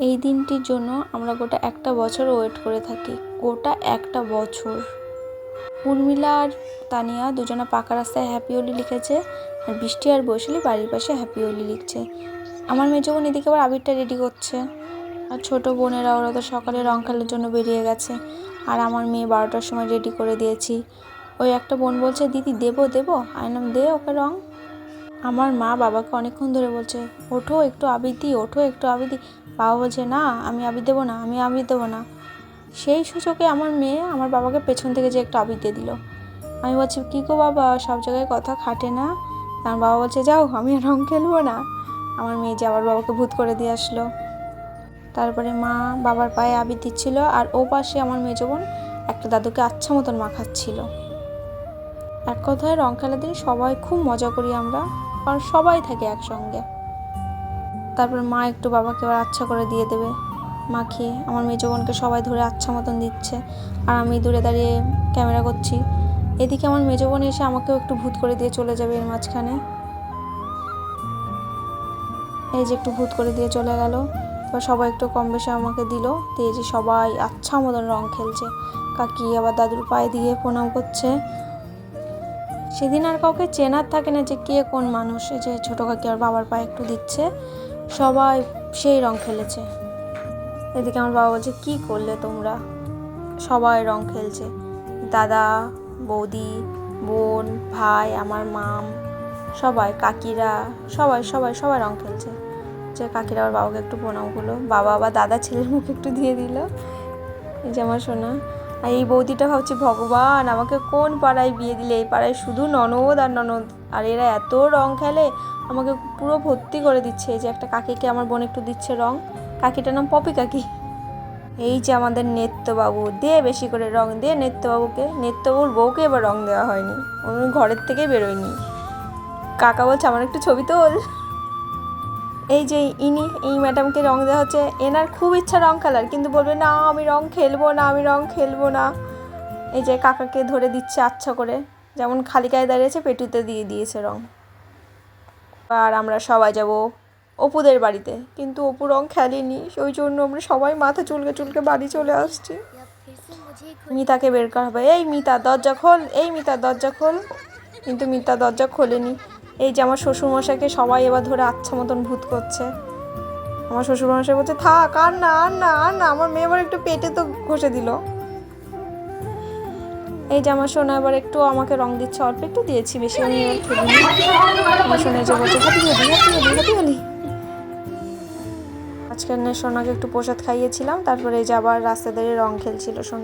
এই দিনটির জন্য আমরা গোটা একটা বছর ওয়েট করে থাকি। গোটা একটা বছর। উর্মিলা আর তানিয়া দুজনে পাকা রাস্তায় হ্যাপি ওলি লিখেছে আর বৃষ্টি আর বৈশালী বাড়ির পাশে হ্যাপি ওলি লিখছে। আমার মেজো বোন এদিকে আবার আবিরটা রেডি করছে। আর ছোট বোনেরা, ওরা তো সকালে রং খেলার জন্য বেরিয়ে গেছে। আর আমার মেয়ে বারোটার সময় রেডি করে দিয়েছি। ওই একটা বোন বলছে, দিদি, দেবো দেবো? বললাম, দে ওকে রং। আমার মা বাবাকে অনেকক্ষণ ধরে বলছে, ওঠো একটু আবির দি ওঠো একটু আবির দি বাবা বলছে, না, আমি আবির দেবো না, আমি আবির দেবো না। সেই সুযোগে আমার মেয়ে আমার বাবাকে পেছন থেকে যে একটু আবির দিয়ে দিল। আমি বলছি, কী গো বাবা, সব জায়গায় কথা খাটে না? আমার বাবা বলছে, যাও, আমি রং খেলব না। আমার মেয়ে যে আবার বাবাকে ভূত করে দিয়ে আসলো। তারপরে মা বাবার পায়ে আবির দিচ্ছিল আর ও পাশে আমার মেজো বোন একটা দাদুকে আচ্ছা মতন মাখাচ্ছিল। এক কথায় রং খেলার দিন সবাই খুব মজা করি আমরা। কারণ সবাই থাকে একসঙ্গে। তারপর মা একটু বাবাকে আবার আচ্ছা করে দিয়ে দেবে। মাখিয়ে আমার মেজো বোনকে সবাই ধরে আচ্ছা মতন দিচ্ছে। আর আমি দূরে দাঁড়িয়ে ক্যামেরা করছি। এদিকে আমার মেজো বোন এসে আমাকেও একটু ভূত করে দিয়ে চলে যাবে এর মাঝখানে। এই যে একটু ভূত করে দিয়ে চলে গেল। তো সবাই একটু কম বেশি আমাকে দিল। দিয়ে যে সবাই আচ্ছা মতন রং খেলছে। কাকি আবার দাদুর পায়ে দিয়ে প্রণাম করছে। সেদিন আর কাউকে চেনার থাকে না যে কে কোন মানুষ যে ছোটো কাকি আর বাবার পায়ে একটু দিচ্ছে, সবাই সেই রং খেলেছে। এদিকে আমার বাবা বলছে, কী করলে তোমরা? সবাই রং খেলছে। দাদা, বৌদি, বোন, ভাই, আমার মাম, সবাই, কাকিরা, সবাই সবাই সবাই রং খেলছে। যে কাকিরা আবার বাবাকে একটু প্রণাম করল। বাবা বা দাদা ছেলের মুখে একটু দিয়ে দিল। এই যে আমার সোনা। আর এই বৌদিটা ভাবছি, ভগবান, আমাকে কোন পাড়ায় বিয়ে দিলে? এই পাড়ায় শুধু ননদ আর ননদ। আর এরা এত রং খেলে, আমাকে পুরো ভর্তি করে দিচ্ছে। যে একটা কাকিকে আমার বোন একটু দিচ্ছে রং। কাকিটার নাম পপি কাকি। এই যে আমাদের নেত্যবাবু। দে বেশি করে রং দে নেত্যবাবুকে। নেত্যবাবুর বউকে এবার রং দেওয়া হয়নি। উনি ঘরের থেকেই বেরোয়নি। কাকা বলছে, আমার একটু ছবি তোল। এই যে ইনি, এই ম্যাডামকে রং দেওয়া হচ্ছে, এনার খুব ইচ্ছা রং খেলার কিন্তু বলবে, না, আমি রং খেলব না, আমি রং খেলব না। এই যে কাকাকে ধরে দিচ্ছে আচ্ছা করে, যেমন খালি গায়ে দাঁড়িয়েছে, পেটুতে দিয়ে দিয়েছে রং। আর আমরা সবাই যাব অপুদের বাড়িতে, কিন্তু অপু রং খেলেনি, ওই জন্য আমরা সবাই মাথা চুলকে চুলকে বাড়ি চলে আসছি। মিতাকে বের করা হবে। এই মিতা, দরজা খোল, এই মিতা, দরজা খোল। কিন্তু মিতা দরজা খোলেনি। এই যে আমার শ্বশুরমশাইকে সবাই এবার ধরে আচ্ছা মতন ভূত করছে। আমার শ্বশুরমশাই বলছে, থাক, আর না আর না আর না, আমার মেয়ে এবার একটু পেটে তো ঘষে দিল। এই যে আমার সোনা এবার একটু আমাকে রং দিচ্ছে, অল্প একটু দিয়েছি, বেশি আমি আর আমার সোনা যে বলছে happy Holi happy Holi happy Holi আজকে সোনাকে একটু প্রসাদ খাইয়েছিলাম, তারপরে এই যে আবার রাস্তা দাঁড়িয়ে রং খেলছিল সোনা।